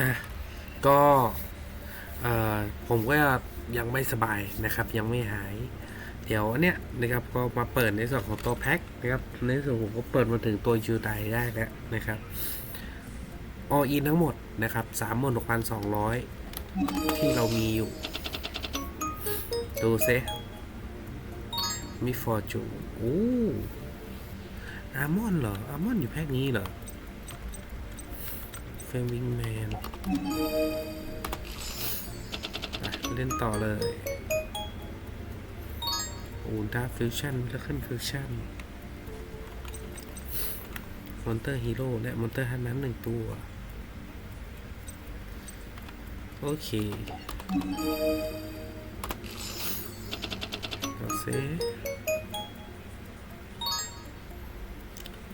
อะก็เอ่อผมก็ยังไม่สบายนะครับยังไม่หาย เดี๋ยวเนี้ยนะครับก็มาเปิดในส่วนของตัวแพ็คนะครับในส่วนผมก็เปิดมาถึงตัวยูไดได้แล้วนะครับออินทั้งหมดนะครับสามหมื่นหกพันสองร้อยที่เรามีอยู่ ดูเซมีฟอร์จูโอ้อามอนเหรออามอนอยู่แพ็คนี้เหรอ เฟรมิงแมนเล่นต่อเลยโอ้ดาฟิวชั่นแล้วขึ้นฟิวชั่นมอนเตอร์ฮีโร่และมอนเตอร์ฮันน้ำหนึ่งตัว โอเคเอาเซ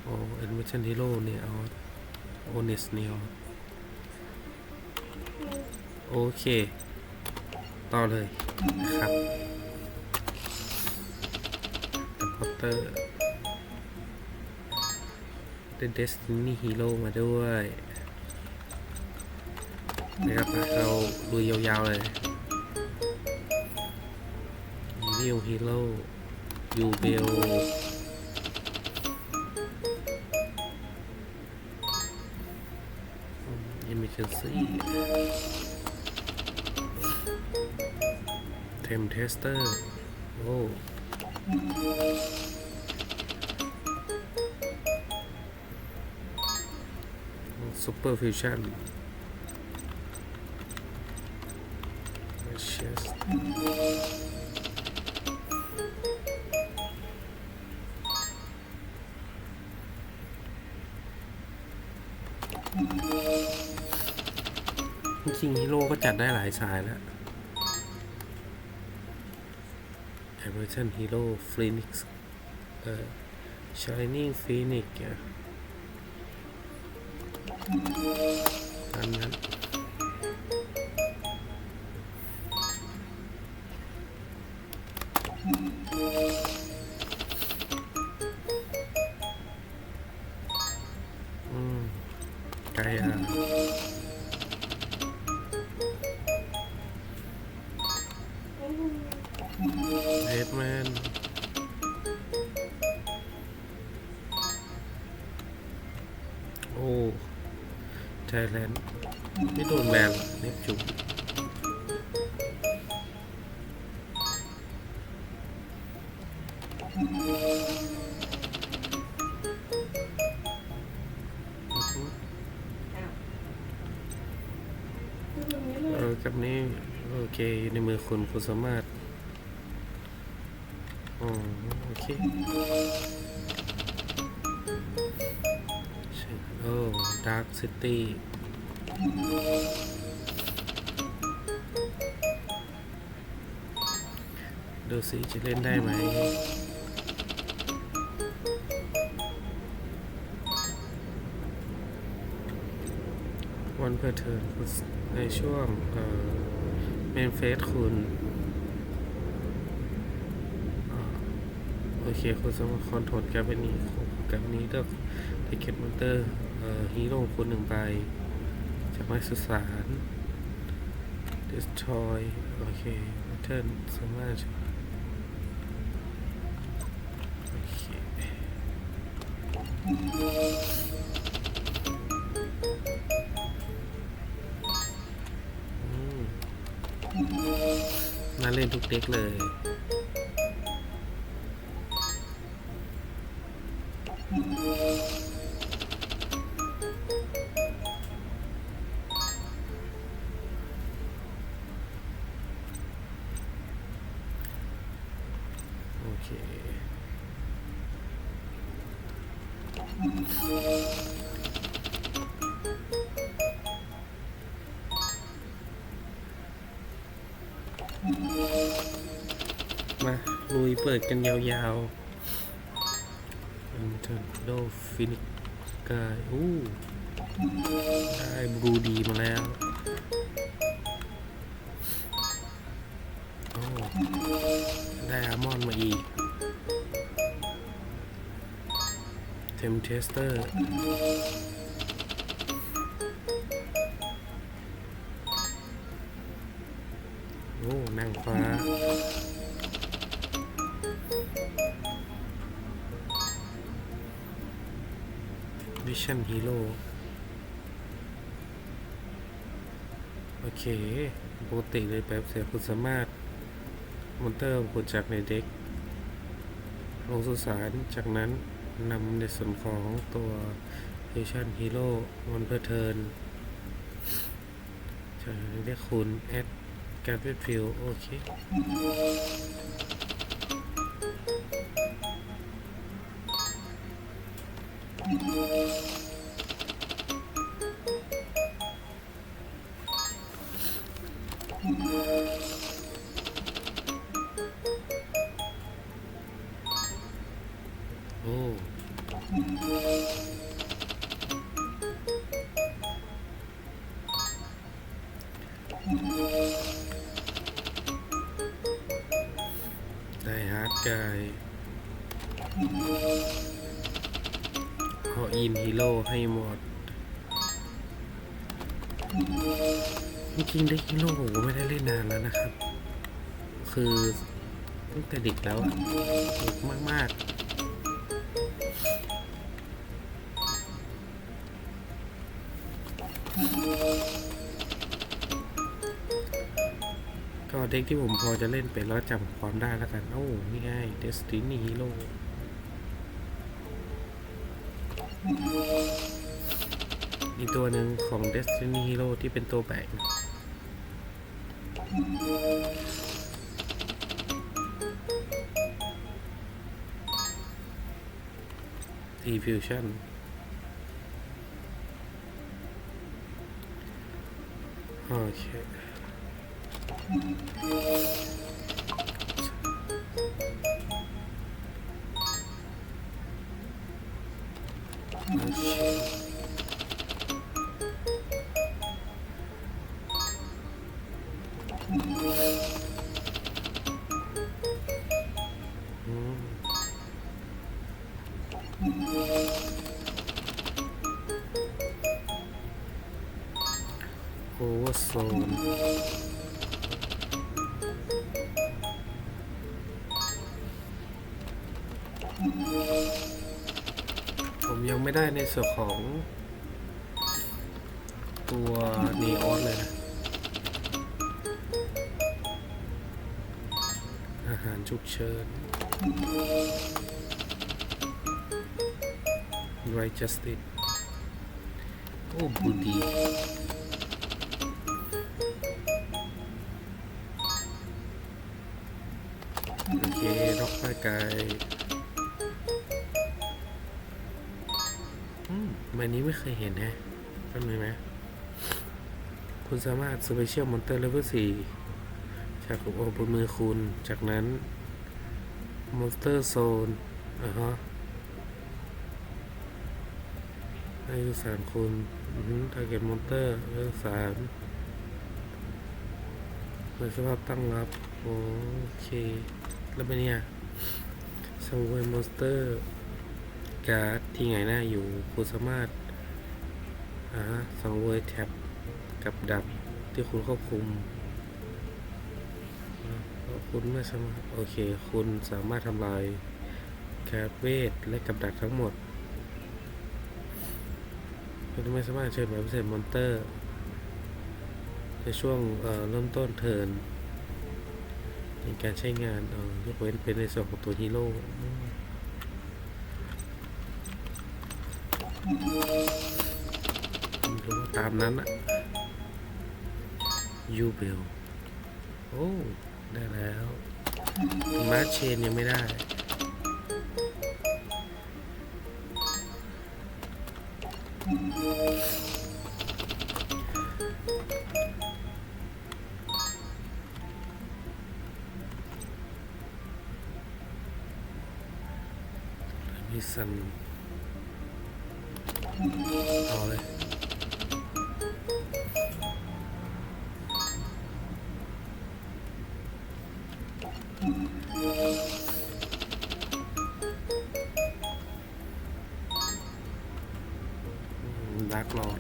โอเอ็นเวชั่นฮีโร่เนี่ยเอาโอเนสเนี่ย โอเค ต่อเลยนะครับแต่พอตเตอร์ได้เดสตินีฮีโร่มาด้วยนะครับเราดูยาวๆเลยวิวฮีโร่ยูเบล อิมิเ n นซี่เทมเท จริงฮีโร่ก็จัดได้หลายสายแล้วเอมเวอร์ชันฮีโร่ฟลินิกส์เอ่อชายนิ่งฟลินิกส์อะตามนั้นอืมไกลอะ ไทยแลนด์ไม่โดนแบนเหรอเนปจูนอือออกับนี้โอเคอยู่ในมือคุณคุณสามารถอ๋อโอเค ดาร์คซิตี้ดูสิจะเล่นได้ไหมวันเพื่อเธอในช่วงเมนเฟสคุณโอเคคุณสามารถคอนโทรลแกรบนี้แกรบนี้เลือกทิเก็ตมอนเตอร์เอ่อ ฮีโร่คุณหนึ่งใบจากไม้สุสาน destroy โอเคเทิร์นสามารถโอเคมน่าเล่นทุกเด็กเลย มาลุยเปิดกันยาวๆ Nintendo Phoenix กายอู้ได้บลูดีมาแล้ว เทมเทสเตอร์โอ้นางฟ้า วิชั่นฮีโร่โอเคปกติเลยแบบเสียคุณสามารถ มอนเตอร์ขุดจากในเด็กลงสุสานจากนั้น นำในส่วนของตัววิชั่นฮีโร่มันเพื่อเทิร์นจะเรียกคุณแอดการเวทฟิลโอเค ได้ฮาร์ดกายเอาอินฮีโร่ให้หมดจริงๆได้ฮีโร่ผมก็ไม่ได้เล่นนานแล้วนะครับ คือตั้งแต่เด็กแล้วอะเด็กมาก ๆ เด็กที่ผมพอจะเล่นเป็นแล้วจำความได้แล้วกัน โอ้นี่ไง Destiny Hero อีกตัวหนึ่งของ Destiny Hero ที่เป็นตัวแบก T Fusion โอเคโอเค อืมโไม่ได้ในส่วนของ ตัวนีออสเลยนะอาหารฉุกเฉิน Right Justice โอ้บูดีโอเคล็อกร่างก มใบนี้ไม่เคยเห็นฮะแป๊บนึงนะคุณสามารถสเปเชียลมอนเตอร์เลเวลสี่จากโอบนมือคุณ จากนั้นมอนสเตอร์โซนอ่าฮะให้สามคุณทาร์เก็ตมอนเตอร์เลเวลสามเปิดสภาพตั้งรับ โอเค แล้วไปเนี่ยสังเวยมอนสเตอร์ การ์ดที่ไงหน้าอยู่คุณสามารถอ่าสังเวยแท็บกับดับที่คุณควบคุมเพราะคุณไม่สามารถโอเค คุณสามารถทำลายแคปเวทและกับดักทั้งหมด คุณไม่สามารถเชิญแบบพิเศษมอนเตอร์ ในช่วงเอ่อเริ่มต้นเทิร์นในการใช้งานเอ่อยกเว้นเป็นในส่วนของตัวฮีโร่อืมไม่รู้ว่า ตามนั้นอะยูเบลโอ้ได้แล้วมาเชนยังไม่ได้มีสัน ร์กลอด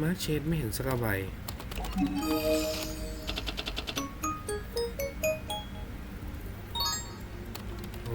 มาเช็ดไม่เห็นสักใบ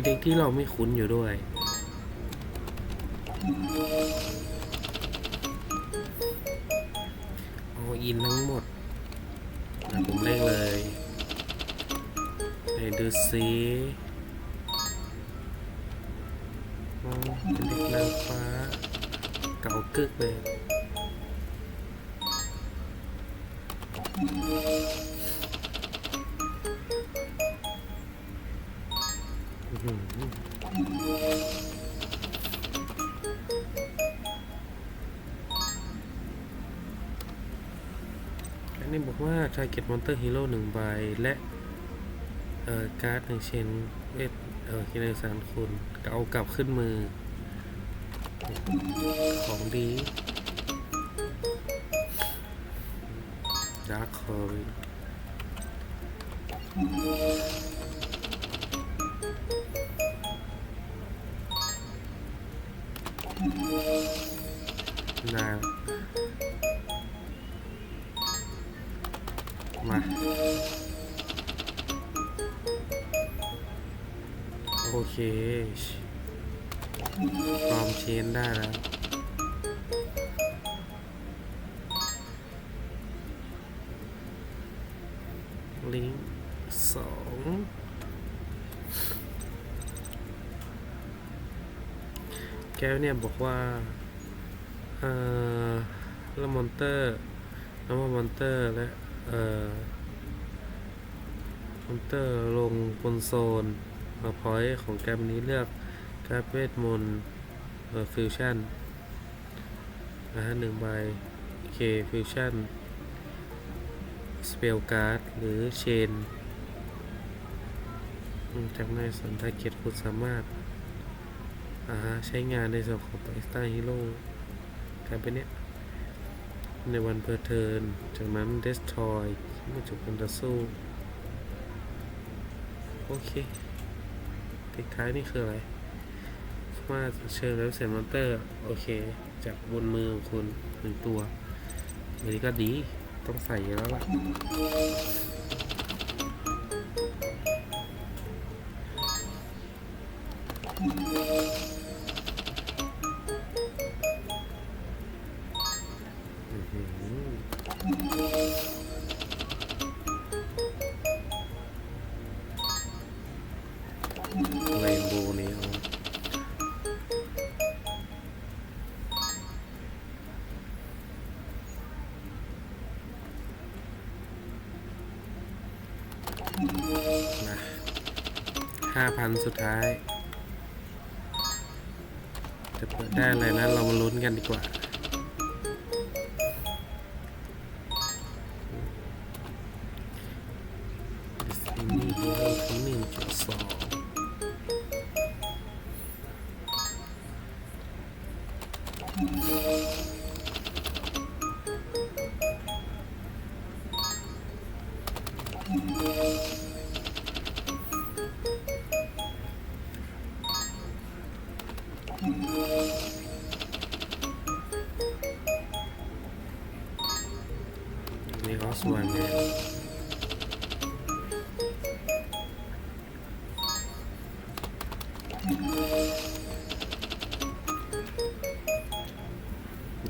มีเด็กที่เราไม่คุ้นอยู่ด้วย เอาอินทั้งหมดนะผมเล่งเลยไหนดูซิอ๋อเป็นเด็กนางฟ้า เก่ากึกเลย อันนี้บอกว่า Target Monster Hero หนึ่งใบ และเอ่อการ์ดหนึ่งเชนเวทเอ่อคินาสารคุณเอากลับขึ้นมือ ของดีดาร์คคอร์ นาวมาโอเคปลอมเชนได้แล้วลิงสองแก้วเนี่ยบอกว่า เอ่อแล้วมอนเตอร์แล้วมอนเตอร์และเอ่อมอนเตอร์ลงบนโซนมาพอยต์ของแกมนี้เลือกการดเวทมนต์เอ่อฟิวชั่นนะฮะหนึ่งใบเคฟิวชั่นสเปลการ์ดหรือเชนจากนั้นสันทาเกตคุณสามารถาฮะใช้งานในส่วนของตัว Extra Hero ก ลายเป็นเนี้ยในวันเพอร์เทิร์นจากนั้น Destroy เมื่จบการต่อสู้ โอเคทิกท้ายนี่คืออะไรมาเชิญแล้วเซนมอนเตอร์ โอเค จากบนมือของคุณหนึ่งตัวอันนี้ก็ดี ต้องใส่แล้วล่ะ พันสุดท้าย จะเปิดได้อะไรนะ เรามาลุ้นกันดีกว่าสนีย์ฮีโร่ทั้งหนึ่งจุดสอง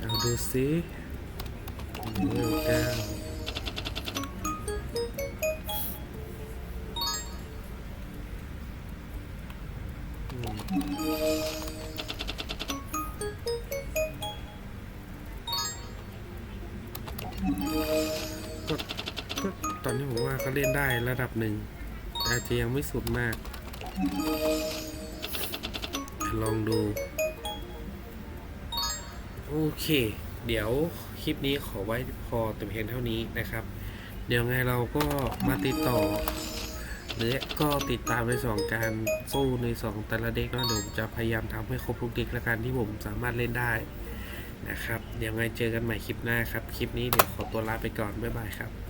เอาดูสิเวลเก้าก็ก็ตอนนี้ผมว่าก็เล่นได้ระดับหนึ่งแต่อาจจะยังไม่สุดมาก ลองดู โอเค เดี๋ยวคลิปนี้ขอไว้พอแต่เพียงเท่านี้นะครับ เดี๋ยวไงเราก็มาติดต่อ หรือก็ติดตามในสองการสู้ในสองแต่ละเด็กแล้วเดี๋ยวผมจะพยายามทำให้ครบทุกเด็กละกันที่ผมสามารถเล่นได้นะครับ เดี๋ยวไงเจอกันใหม่คลิปหน้าครับ คลิปนี้เดี๋ยวขอตัวลาไปก่อน บ๊ายบายครับ